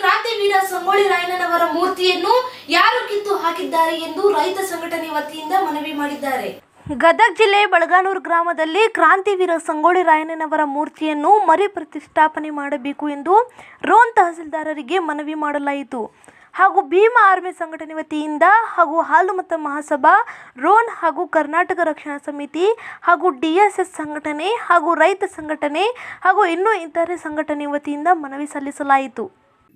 ಕ್ರಾಂತಿವೀರ ಸಂಗೊಳ್ಳಿ ರಾಯಣ್ಣನವರ ಮೂರ್ತಿಯನ್ನು ಯಾರು ಕಿತ್ತು ಹಾಕಿದ್ದಾರೆ ಎಂದು ರೈತ ಸಂಘಟನೆ ವತಿಯಿಂದ ಮನವಿ ಮಾಡಿದ್ದಾರೆ. ಗದಗ ಜಿಲ್ಲೆ ಬಳಗಾನೂರು ಗ್ರಾಮದಲ್ಲಿ ಕ್ರಾಂತಿವೀರ ಸಂಗೊಳ್ಳಿ ರಾಯಣ್ಣನವರ ಮೂರ್ತಿಯನ್ನು ಮರಿ ಪ್ರತಿಷ್ಠಾಪನೆ ಮಾಡಬೇಕು ಎಂದು ರೋನ್ ತಹಸೀಲ್ದಾರರಿಗೆ ಮನವಿ ಮಾಡಲಾಯಿತು. ಹಾಗೂ ಭೀಮ ಆರ್ಮಿ ಸಂಘಟನೆ ವತಿಯಿಂದ ಹಾಗೂ ಹಾಲುಮತ ಮಹಾಸಭಾ ರೋನ್ ಹಾಗೂ ಕರ್ನಾಟಕ ರಕ್ಷಣಾ ಸಮಿತಿ ಹಾಗೂ ಡಿ ಎಸ್ ಸಂಘಟನೆ ಹಾಗೂ ರೈತ ಸಂಘಟನೆ ಹಾಗೂ ಇನ್ನೂ ಇತರೆ ಸಂಘಟನೆ ವತಿಯಿಂದ ಮನವಿ ಸಲ್ಲಿಸಲಾಯಿತು.